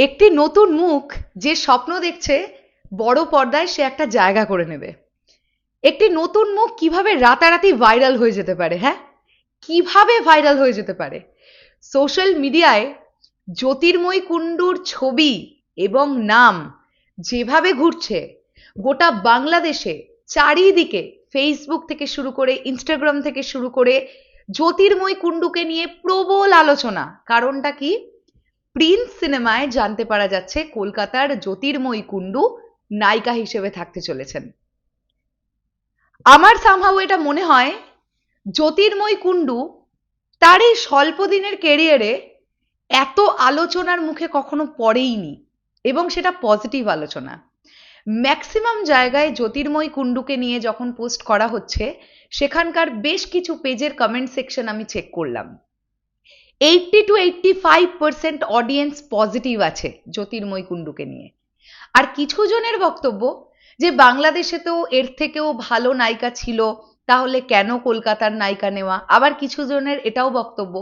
একটি নতুন মুখ যে স্বপ্ন দেখছে, বড় পর্দায় সে একটা জায়গা করে নেবে। একটি নতুন মুখ কীভাবে রাতারাতি ভাইরাল হয়ে যেতে পারে হ্যাঁ? কীভাবে ভাইরাল হয়ে যেতে পারে? সোশ্যাল মিডিয়ায় জ্যোতির্ময় কুণ্ডুর ছবি এবং নাম যেভাবে ঘুরছে, গোটা বাংলাদেশে চারিদিকে ফেসবুক থেকে শুরু করে ইনস্টাগ্রাম থেকে শুরু করে জ্যোতির্ময় কুণ্ডুকে নিয়ে প্রবল আলোচনা। কারণটা কি? প্রিন্স সিনেমায় জানতে পারা যাচ্ছে কলকাতার জ্যোতির্ময়ী কুণ্ডু নায়িকা হিসেবে থাকতে চলেছেন। আমার সামহাও এটা মনে হয়, জ্যোতির্ময় কুণ্ডু তার এই স্বল্প দিনের কেরিয়ারে এত আলোচনার মুখে কখনো পড়েইনি এবং সেটা পজিটিভ আলোচনা। ম্যাক্সিমাম জায়গায় জ্যোতির্ময় কুণ্ডুকে নিয়ে যখন পোস্ট করা হচ্ছে, সেখানকার বেশ কিছু পেজের কমেন্ট সেকশন আমি চেক করলাম। Eighty two eighty five percent audience positive আছে জ্যোতির্ময় কুণ্ডুকে নিয়ে। আর কিছু জনের বক্তব্য যে বাংলাদেশে তো এর থেকেও ভালো নায়িকা ছিল, তাহলে কেন কলকাতার নায়িকা নেওয়া? আবার কিছু জনের এটাও বক্তব্য,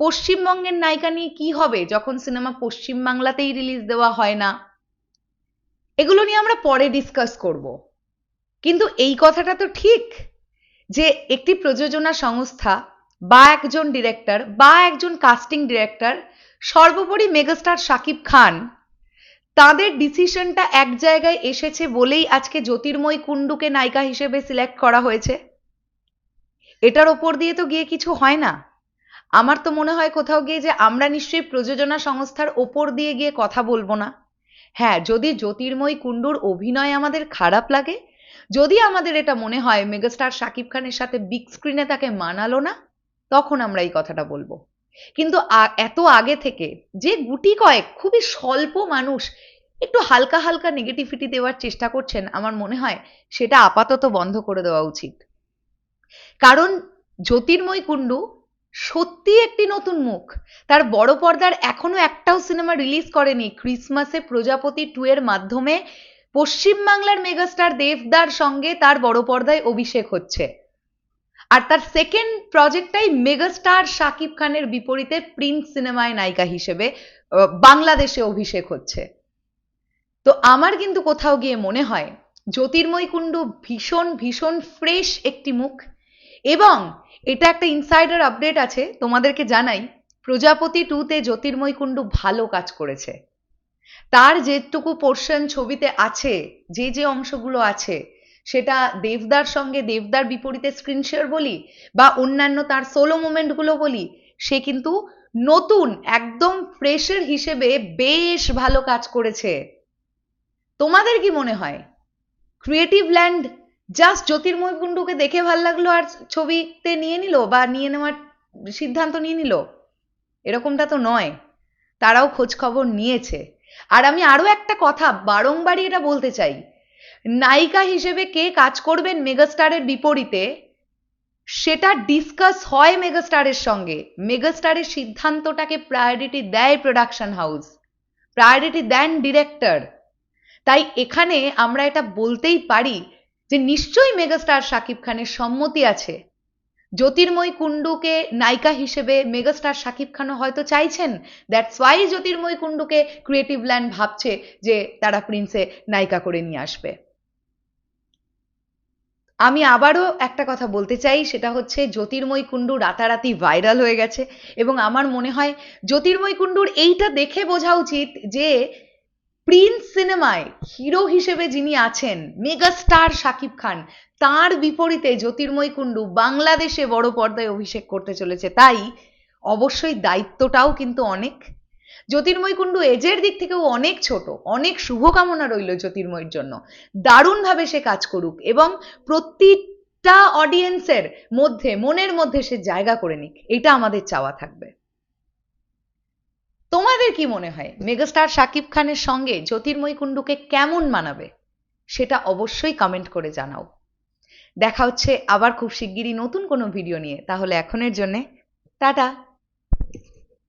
পশ্চিমবঙ্গের নায়িকা নিয়ে কি হবে যখন সিনেমা পশ্চিমবাংলাতেই রিলিজ দেওয়া হয় না? এগুলো নিয়ে আমরা পরে ডিসকাস করব। কিন্তু এই কথাটা তো ঠিক যে একটি প্রযোজনা সংস্থা বা একজন ডিরেক্টর বা একজন কাস্টিং ডিরেক্টর সর্বোপরি মেগাস্টার শাকিব খান, তাদের ডিসিশনটা এক জায়গায় এসেছে বলেই আজকে জ্যোতির্ময় কুণ্ডুকে নায়িকা হিসেবে সিলেক্ট করা হয়েছে। এটার ওপর দিয়ে তো গিয়ে কিছু হয় না। আমার তো মনে হয় কোথাও গিয়ে যে আমরা নিশ্চয়ই প্রযোজনা সংস্থার ওপর দিয়ে গিয়ে কথা বলব না। হ্যাঁ যদি জ্যোতির্ময় কুণ্ডুর অভিনয় আমাদের খারাপ লাগে, যদি আমাদের এটা মনে হয় মেগাস্টার শাকিব খানের সাথে বিগ স্ক্রিনে তাকে মানালো না তখন আমরা এই কথাটা বলব। কিন্তু এত আগে থেকে যে গুটি কয়েক খুবই স্বল্প মানুষ একটু হালকা হালকা নেগেটিভিটি দেওয়ার চেষ্টা করছেন, আমার মনে হয় সেটা আপাতত বন্ধ করে দেওয়া উচিত। কারণ জ্যোতির্ময় কুণ্ডু সত্যি একটি নতুন মুখ। তার বড় পর্দার এখনও একটাও সিনেমা রিলিজ করেনি। ক্রিসমাসে প্রজাপতি টু এর মাধ্যমে পশ্চিমবাংলার মেগাস্টার দেবদার সঙ্গে তার বড় পর্দায় অভিষেক হচ্ছে। আর তার সেকেন্ড প্রজেক্টটাই মেগাস্টার শাকিব খানের বিপরীতে প্রিন্স সিনেমায় নায়িকা হিসেবে বাংলাদেশে অভিষেক হচ্ছে। তো আমার কিন্তু কোথাও গিয়ে মনে হয়, জ্যোতির্ময় কুণ্ডু ভীষণ ভীষণ ফ্রেশ একটি মুখ এবং এটা একটা ইনসাইডার আপডেট আছে, তোমাদেরকে জানাই, প্রজাপতি টুতে জ্যোতির্ময় কুণ্ডু ভালো কাজ করেছে। তার যেটুকু পোর্শন ছবিতে আছে, যে যে অংশগুলো আছে সেটা দেবদার সঙ্গে দেবদার বিপরীতে স্ক্রিন শেয়ার বলি বা অন্যান্য তার সোলো মুমেন্টগুলো বলি, সে কিন্তু নতুন, একদম ফ্রেশের হিসেবে বেশ ভালো কাজ করেছে। তোমাদের কি মনে হয়? ক্রিয়েটিভ ল্যান্ড জাস্ট জ্যোতির্ময় কুণ্ডুকে দেখে ভালো লাগল আর ছবিতে নিয়ে নিল বা নিয়ে নেওয়ার সিদ্ধান্ত নিয়ে নিল? এরকমটা তো নয়। তারাও খোঁজ খবর নিয়েছে। আর আমি আরও একটা কথা বারংবারই এটা বলতে চাই। নায়িকা হিসেবে কে কাজ করবেন মেগাস্টারের বিপরীতে, সেটা ডিসকাস হয় মেগাস্টারের সঙ্গে। মেগাস্টারের সিদ্ধান্তটাকে প্রায়োরিটি দেয় প্রোডাকশন হাউস প্রায়োরিটি দেন ডিরেক্টর তাই এখানে আমরা এটা বলতেই পারি যে নিশ্চয়ই মেগাস্টার শাকিব খানের সম্মতি আছে। জ্যোতির্ময় কুণ্ডুকে নায়িকা হিসেবে মেগাস্টার শাকিব খানও হয়তো চাইছেন। দ্যাটস ওয়াই জ্যোতির্ময় কুণ্ডুকে ক্রিয়েটিভ ল্যান্ড ভাবছে যে তারা প্রিন্সে নায়িকা করে নিয়ে আসবে। আমি আবারও একটা কথা বলতে চাই, সেটা হচ্ছে জ্যোতির্ময় কুণ্ডু রাতারাতি ভাইরাল হয়ে গেছে এবং আমার মনে হয় জ্যোতির্ময় কুণ্ডুর এইটা দেখে বোঝা উচিত যে প্রিন্স সিনেমায় হিরো হিসেবে যিনি আছেন, মেগাস্টার শাকিব খান, তার বিপরীতে জ্যোতির্ময় কুণ্ডু বাংলাদেশে বড় পর্দায় অভিষেক করতে চলেছে। তাই অবশ্যই দায়িত্বটাও কিন্তু অনেক। জ্যোতির্ময় কুণ্ডু এজের দিক থেকেও অনেক ছোট, অনেক শুভকামনা রইল জ্যোতির্ময়ের জন্য। দারুণভাবে সে কাজ করুক এবং প্রতিটা অডিয়েন্সের মধ্যে, মনের মধ্যে সে জায়গা করে নিক, এটা আমাদের চাওয়া থাকবে। তোমাদের কি মনে হয়, মেগাস্টার শাকিব খানের সঙ্গে জ্যোতির্ময় কুণ্ডুকে কেমন মানাবে? সেটা অবশ্যই কমেন্ট করে জানাও। দেখা হচ্ছে আবার খুব শিগগিরই নতুন কোনো ভিডিও নিয়ে, তাহলে এখনের জন্যে টাটা।